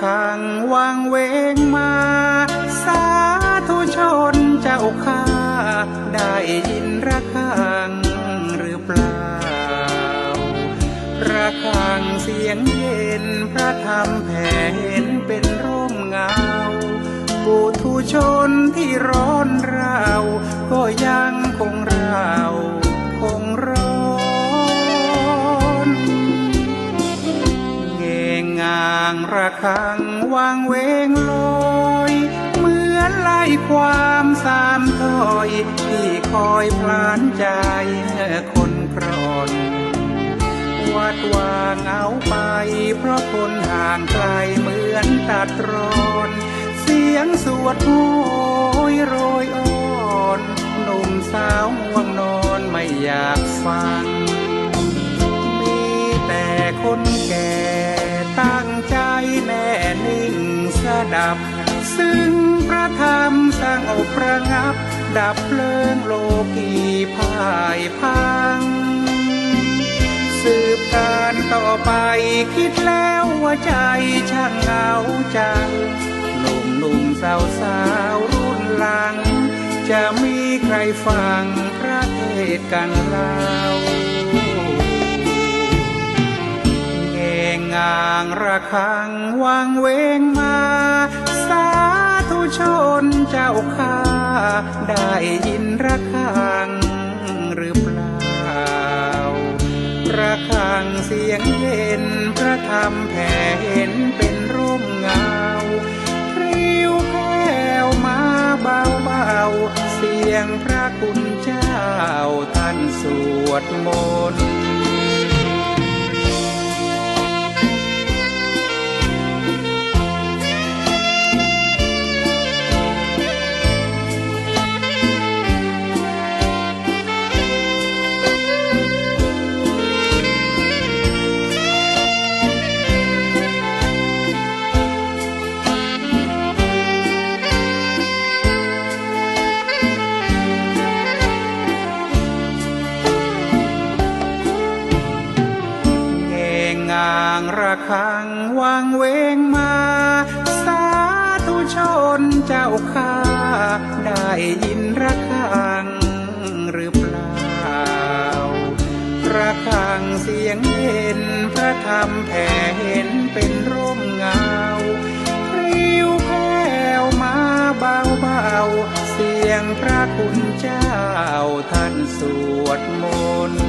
คังวางเวงมา สาธุชนเจ้าข้า ได้ยินระคังหรือเปล่า ระคังเสียงเย็นพระธรรมแผ่เห็นเป็นร่มเงา ปุถุชนที่ร้อนราวก็ยังางระคังวางเวงลอยเหมือนไล่ความสามถอยที่คอยพลานใจคนครอนวัดวางเอาไป เพราะคนห่างไกลเหมือนตัดรอนเสียงสวดโอยโรยอ่อนหนุ่มสาวง่วงนอนไม่อยากฟัง มีแต่คน ดับ ซึ่งพระธรรมสร้างอบระงับ ดับเพลิงโลกีพ่ายพัง สืบการต่อไปคิดแล้วว่าใจช่างเหงาจังหนุ่มหนุ่มสาวสาวรุ่นหลัง จะมีใครฟังพระเทศกันเล่า งงงางระคังวางเวงมา สาธุชนเจ้าข้าได้ยินระคังหรือเปล่า ระคังเสียงเย็นพระธรรมแผ่เห็นเป็นร่มเงาพริ้วแผ่วมาเบาเบาเสียงพระคุณเจ้าท่านสวดมนต์ คังวางเวงมา สาธุชนเจ้าข้า ได้ยินระคังหรือเปล่า ระคังเสียงเย็นพระธรรมแผ่เห็นเป็นร่มเงาพริ้วแผ่วมาเบาเบาเสียงพระคุณเจ้าท่านสวดมนต์